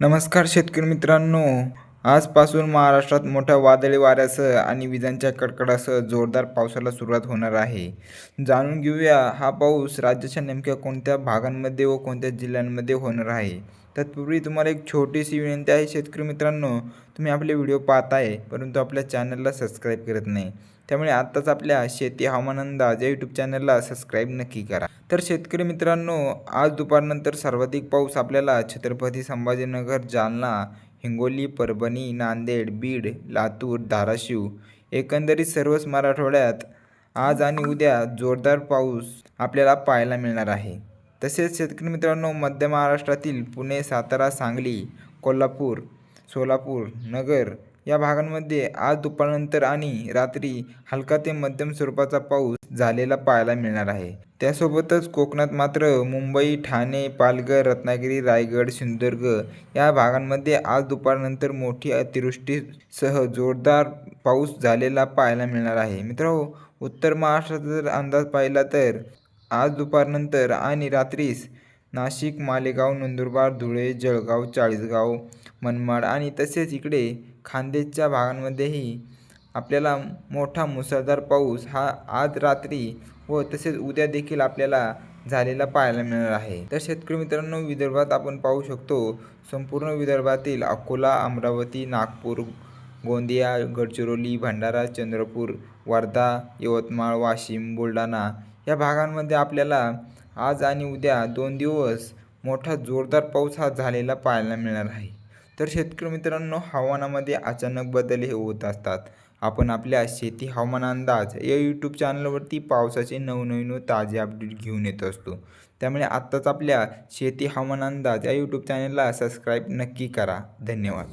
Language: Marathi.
नमस्कार शेतकरी मित्रांनो. आजपासून महाराष्ट्रात मोठ्या वादळी वाऱ्यासह आणि विजांच्या कडकडासह जोरदार पावसाला सुरुवात होणार आहे. जाणून घेऊया हा पाऊस राज्याच्या नेमक्या कोणत्या भागांमध्ये व कोणत्या जिल्ह्यांमध्ये होणार आहे. तत्पूर्वी तुम्हाला एक छोटीशी विनंती आहे शेतकरी मित्रांनो तुम्ही आपले व्हिडिओ पाहताय परंतु आपल्या चॅनलला सबस्क्राईब करत नाही. त्यामुळे आत्ताच आपल्या शेती हवामान अंदाज या यूट्यूब चॅनलला सबस्क्राईब नक्की करा. तर शेतकरी मित्रांनो आज दुपारनंतर सर्वाधिक पाऊस आपल्याला छत्रपती संभाजीनगर जालना हिंगोली परभणी नांदेड बीड लातूर धाराशिव एकंदरीत सर्वच मराठवाड्यात आज आणि उद्या जोरदार पाऊस आपल्याला पाहायला मिळणार आहे. तसेच शेतकरी मित्रांनो मध्य महाराष्ट्रातील पुणे सातारा सांगली कोल्हापूर सोलापूर नगर या भागांमध्ये आज दुपारनंतर आणि रात्री हलका ते मध्यम स्वरूपाचा पाऊस झालेला पाहायला मिळणार आहे. त्यासोबतच कोकणात मात्र मुंबई ठाणे पालघर रत्नागिरी रायगड सिंधुदुर्ग या भागांमध्ये आज दुपारनंतर मोठी अतिवृष्टीसह जोरदार पाऊस झालेला पाहायला मिळणार आहे. मित्रांनो उत्तर महाराष्ट्राचा जर अंदाज पाहिला तर आज दुपारनंतर आणि रात्रीस नाशिक मालेगाव नंदुरबार धुळे जळगाव चाळीसगाव मनमाड आणि तसेच इकडे खान्देशच्या भागांमध्येही आपल्याला मोठा मुसळधार पाऊस हा आज रात्री व तसेच उद्या देखील आपल्याला झालेला पाहायला मिळणार आहे. तर शेतकरी मित्रांनो विदर्भात आपण पाहू शकतो संपूर्ण विदर्भातील अकोला अमरावती नागपूर गोंदिया गडचिरोली भंडारा चंद्रपूर वर्धा यवतमाळ वाशिम बुलढाणा या भागांमध्ये आपल्याला आज आणि उद्या दोन दिवस मोठा जोरदार पाऊस हा झालेला पाहायला मिळणार आहे. तर शेतकरी मित्रांनो हवामानामध्ये अचानक बदल हे होत असतात. आपण आपल्या शेती हवामान अंदाज या यूट्यूब चॅनलवरती पावसाचे नवनवीन व ताजे अपडेट घेऊन येत असतो. त्यामुळे आत्ताच आपल्या शेती हवामान अंदाज या यूट्यूब चॅनलला सबस्क्राईब नक्की करा. धन्यवाद.